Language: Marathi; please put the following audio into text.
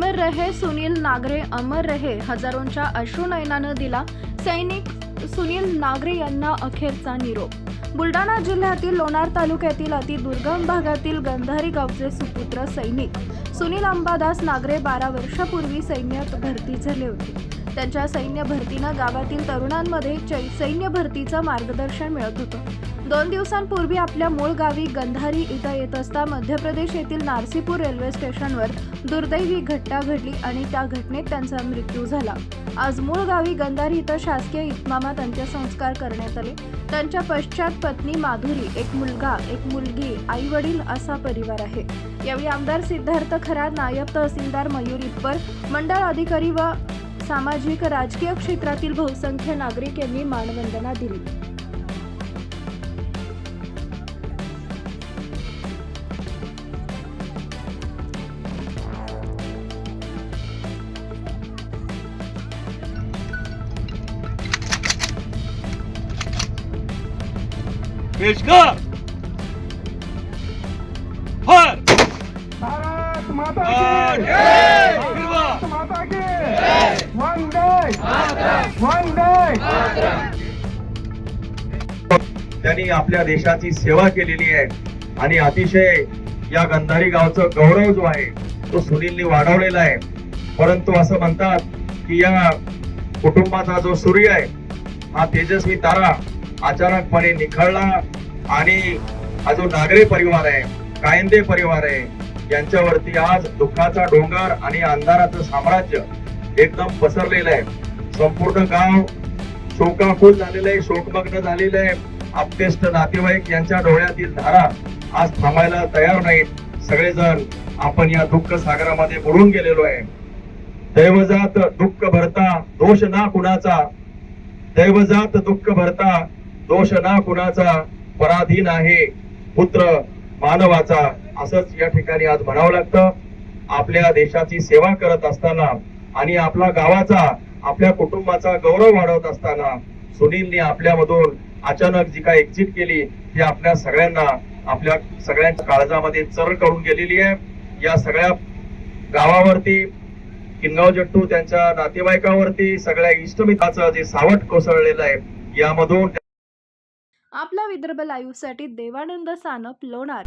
अमर रहे सुनील नागरे अमर रहे हजारोंच्या अश्रुनयनानं दिला सैनिक सुनील नागरे यांना अखेरचा निरोप. बुलढाणा जिल्ह्यातील लोणार तालुक्यातील अतिदुर्गम भागातील गंधारी गावचे सुपुत्र सैनिक सुनील अंबादास नागरे बारा वर्षापूर्वी सैन्यात भरती झाले होते. त्यांच्या सैन्य भरतीनं गावातील तरुणांमध्ये चै- सैन्य भरतीचं मार्गदर्शन मिळत होतं. दोन दिवसांपूर्वी आपल्या मूळ गावी गंधारी इथं येत असता मध्य प्रदेश येथील नारसीपूर रेल्वे स्टेशनवर दुर्दैवी घटना घडली आणि त्या घटनेत त्यांचा मृत्यू झाला. आज मूळ गावी गंधारी इथं शासकीय इतमामात अंत्यसंस्कार करण्यात आले. त्यांच्या पश्चात पत्नी माधुरी एक मुलगा एक मुलगी आई वडील असा परिवार आहे. यावेळी आमदार सिद्धार्थ खरात नायब तहसीलदार मयूर इप्पर मंडळ अधिकारी व सामाजिक राजकीय क्षेत्रातील बहुसंख्य नागरिक यांनी मानवंदना दिली. पेशकार फर भारत माता की जय! हिरवा भारत माता की वंदे! वंदे! त्यांनी आपल्या देशाची सेवा केलेली आहे. आणि अतिशय या गंधारी गावचं गौरव जो आहे तो सुनीलनी वाढवलेला आहे. परंतु असं म्हणतात की या कुटुंबाचा जो सूर्य आहे हा तेजस्वी तारा अचानकपणे निखळला आणि हा जो नागरे परिवार आहे कायंदे परिवार आहे यांच्यावरती आज दुःखाचा डोंगर आणि अंधाराचं साम्राज्य एकदम पसरलेलं आहे. संपूर्ण गाव शोकाकुल झालेलं आहे शोकमग्न झालेलं आहे. आपतेष्ट नातेवाईक यांच्या डोळ्यातील धारा आज थांबायला तयार नाहीत. सगळेजण आपण या दुःख सागरामध्ये बुडून गेलेलो आहे. दैवजात दुःख भरता दोष ना कुणाचा. दैवजात दुःख भरता दोष ना कुणाचा पराधीन आहे पुत्र मानवाचा असंच या ठिकाणी आज म्हणावं लागतं. आपल्या देशाची सेवा करत असताना आणि आपला गावाचा आपल्या कुटुंबाचा गौरव वाढवत असताना सुनीलने आपल्यामधून अचानक जी काय एक्झिट केली ती आपल्या सगळ्यांना आपल्या सगळ्यांच्या काळजामध्ये चर करून गेलेली आहे. या सगळ्या गावावरती किनगाव जट्टू त्यांच्या नातेवाईकावरती सगळ्या इष्टमिताचं जे सावट कोसळलेलं आहे यामधून आपला विदर्भ लाईव्हसाठी देवानंद सानप लोणार.